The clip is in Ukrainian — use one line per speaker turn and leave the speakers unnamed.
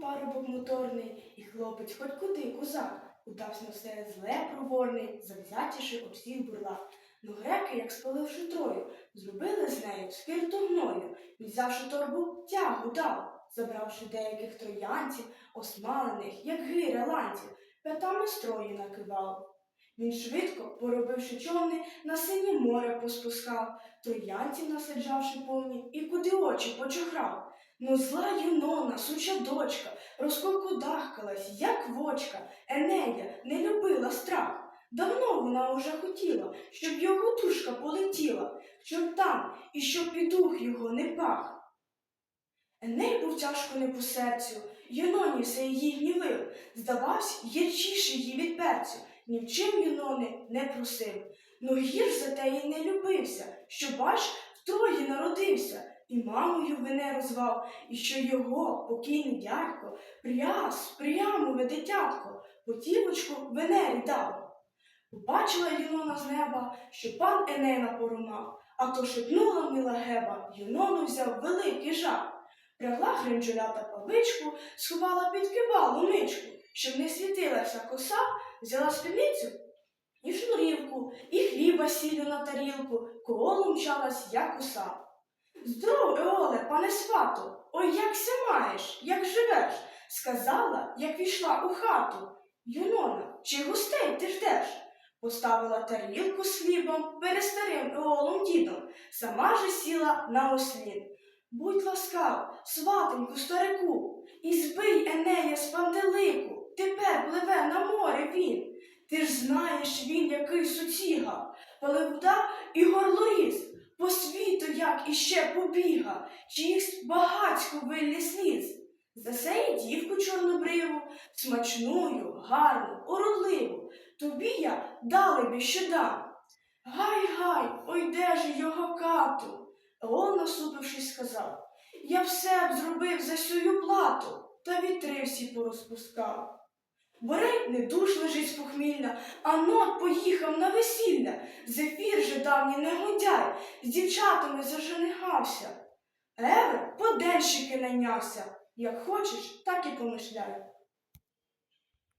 парубок моторний, і хлопець хоч куди козак. Удавсь на все зле проворний, завзятіший об всіх бурлак. Ну греки, як спаливши трою, зробили з нею спирту гною, взявши торбу, тягу дав, забравши деяких троянців, осмалених, як гиря ланців, п'ятами строї накивав. Він швидко, поробивши човни, на синє море поспускав, троянців насаджавши повні, і куди очі почохрав. Ну зла юнона, суча дочка, розкокудахкалась, як вочка, Енея не любила страх. Давно вона уже хотіла, щоб його душка полетіла, щоб там і щоб і дух його не пах. Еней був тяжко не по серцю, Юноні все її гнівив, здавався гірчіше її від перцю, ні в чим Юнони не просив. Но гірш за те й не любився, що бач, втрої народився, і мамою вине розвав, і що його покійний дядько пряс, прямове дитятко, потівочку Венері дав. Побачила Юнона з неба, що пан Енена поромав, а то шепнула мила геба, Юнону взяв великий жах. Прягла хринчулята павичку, сховала під кибалу ничку, щоб не світилася коса, взяла спідницю і шнурівку, і хліба сілю на тарілку, колом мчалась, як коса. Здоров, Еоле, пане свато, ой, як ся маєш, як живеш, сказала, як війшла у хату. Юнона, чи гостей ти ждеш? Поставила тарілку з хлібом перед старим Еолом дідом, сама же сіла на ослін. Будь ласкав, сватеньку старику, і збий Енея з пантелику, тепер пливе на море він. Ти ж знаєш він, який суціга, паливда і горлоріз, іще побіга, чиїсь багацько виллі сліз. Засеє дівку чорнобриву, смачною, гарну, уродливу, тобі я далебі що дам. Гай, гай, ой де ж його кату? Он, насупившись, сказав, я все б зробив за сюю плату, та вітри всі порозпускав. Борей не душ лежить з похмілля, а нот поїхав на весілля. Зефір же давній негодяй, з дівчатами заженихався. Евер подельщики найнявся. Як хочеш, так і помишляй.